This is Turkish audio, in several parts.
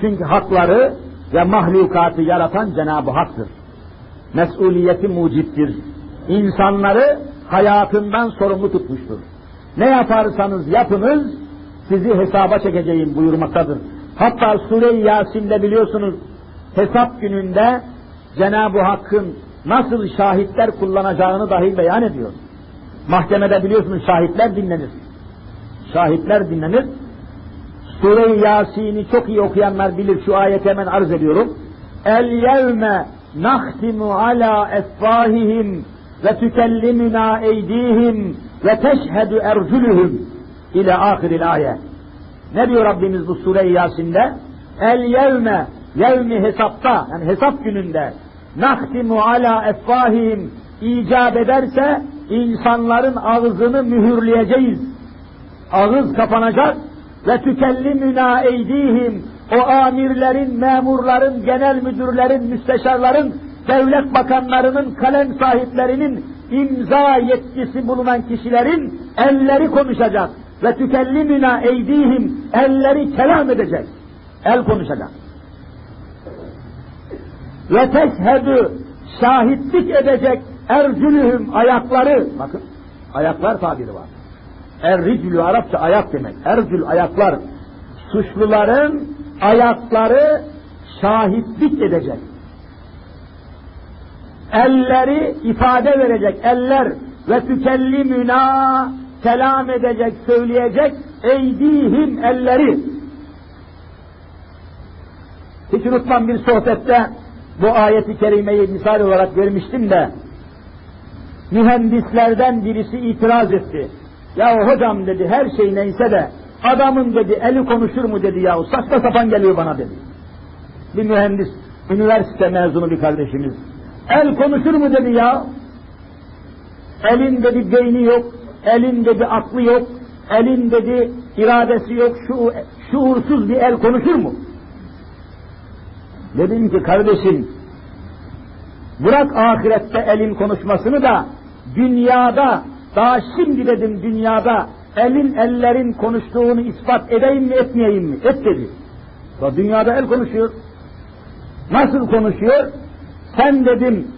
Çünkü hakları ve mahlukatı yaratan Cenab-ı Hak'tır. Mesuliyeti mucittir. İnsanları hayatından sorumlu tutmuştur. Ne yaparsanız yapınız, sizi hesaba çekeceğim buyurmaktadır. Hatta Sure-i Yasin'de biliyorsunuz, hesap gününde Cenab-ı Hakk'ın nasıl şahitler kullanacağını dahi beyan ediyor. Mahkemede biliyorsunuz şahitler dinlenir. Şahitler dinlenir. Sure-i Yasin'i çok iyi okuyanlar bilir. Şu ayeti hemen arz ediyorum. El yevme nahtimu ala efvahihim ve tükellimina eydihim ve teşhedü erculuhum ile ahiril ayet. Ne diyor Rabbimiz bu Sure-i Yasin'de? El yevme, yevmi hesapta, yani hesap gününde, nahtimu ala efvahihim icap ederse insanların ağzını mühürleyeceğiz. Ağız kapanacak ve tükellimüna eydihim o amirlerin, memurların, genel müdürlerin, müsteşarların, devlet bakanlarının, kalem sahiplerinin, imza yetkisi bulunan kişilerin elleri konuşacak. Ve tükellimüna eydihim elleri kelam edecek. El konuşacak. Ve teşhedü şahitlik edecek ercülühüm ayakları. Bakın ayaklar tabiri var. Erriclü Arapça ayak demek. Ercül ayaklar. Suçluların ayakları şahitlik edecek. Elleri ifade verecek. Eller ve tükellimüna kelam edecek, söyleyecek eydihim elleri. Hiç unutmam bir sohbette bu ayeti kerimeyi misal olarak vermiştim de mühendislerden birisi itiraz etti. Ya hocam dedi her şey neyse de adamın dedi eli konuşur mu dedi ya saçma sapan geliyor bana dedi. Bir mühendis, üniversite mezunu bir kardeşimiz. El konuşur mu dedi ya. Elin dedi beyni yok, elin dedi aklı yok, elin dedi iradesi yok, şu, şuursuz bir el konuşur mu? Dedim ki kardeşim, bırak ahirette elin konuşmasını da dünyada, daha şimdi dedim dünyada elin ellerin konuştuğunu ispat edeyim mi etmeyeyim mi? Et dedi. Ya dünyada el konuşuyor. Nasıl konuşuyor? Sen dedim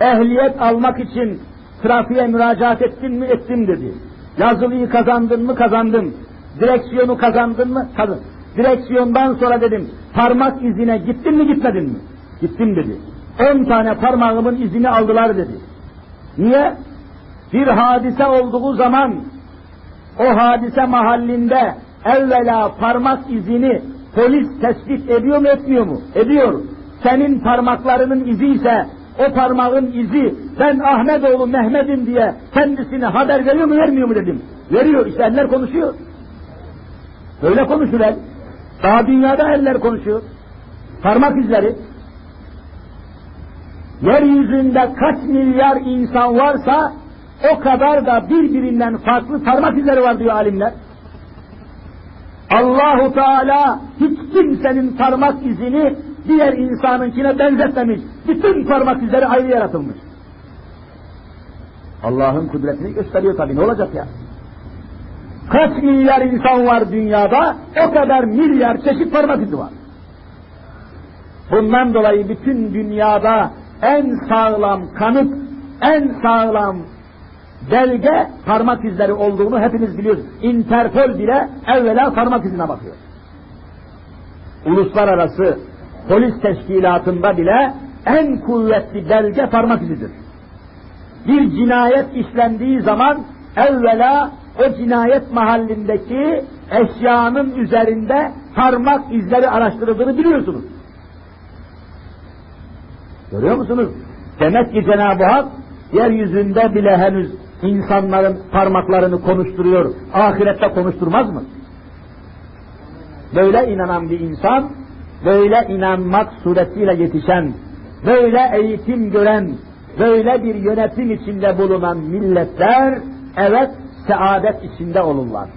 ehliyet almak için trafiğe müracaat ettin mi? Ettim dedi. Yazılıyı kazandın mı? Kazandım. Direksiyonu kazandın mı? Kazan. Direksiyondan sonra dedim parmak izine gittin mi gitmedin mi? Gittim dedi. On tane parmağımın izini aldılar dedi. Niye? Bir hadise olduğu zaman o hadise mahallinde evvela parmak izini polis tespit ediyor mu etmiyor mu? Ediyor. Senin parmaklarının izi ise o parmağın izi ben Ahmetoğlu Mehmet'im diye kendisine haber veriyor mu vermiyor mu dedim. Veriyor işte eller konuşuyor. Böyle konuşur el. Daha dünyada eller konuşuyor. Parmak izleri. Yeryüzünde kaç milyar insan varsa o kadar da birbirinden farklı parmak izleri var diyor alimler. Allahu Teala hiç kimsenin parmak izini diğer insanınkine benzetmemiş. Bütün parmak izleri ayrı yaratılmış. Allah'ın kudretini gösteriyor tabii ne olacak ya? Kaç milyar insan var dünyada? O kadar milyar çeşit parmak izi var. Bundan dolayı bütün dünyada en sağlam kanıt, en sağlam belge parmak izleri olduğunu hepiniz biliyorsunuz. Interpol bile evvela parmak izine bakıyor. Uluslararası polis teşkilatında bile en kuvvetli belge parmak izidir. Bir cinayet işlendiği zaman evvela o cinayet mahallindeki eşyanın üzerinde parmak izleri araştırıldığını biliyorsunuz. Görüyor musunuz? Demek ki Cenab-ı Hak yeryüzünde bile henüz insanların parmaklarını konuşturuyor. Ahirette konuşturmaz mı? Böyle inanan bir insan, böyle inanmak suretiyle yetişen, böyle eğitim gören, böyle bir yönetim içinde bulunan milletler, evet saadet içinde olurlar.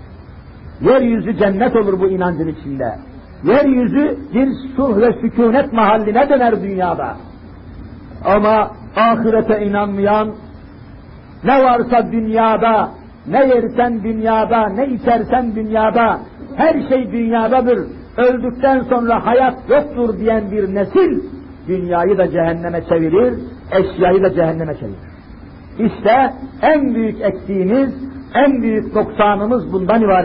Yeryüzü cennet olur bu inancın içinde. Yeryüzü bir sulh ve sükunet mahalline döner dünyada. Ama ahirete inanmayan, ne varsa dünyada, ne yersen dünyada, ne içersen dünyada, her şey dünyadadır. öldükten sonra hayat yoktur diyen bir nesil, dünyayı da cehenneme çevirir, eşyayı da cehenneme çevirir. İşte en büyük eksiğimiz, en büyük noksanımız bundan ibaret.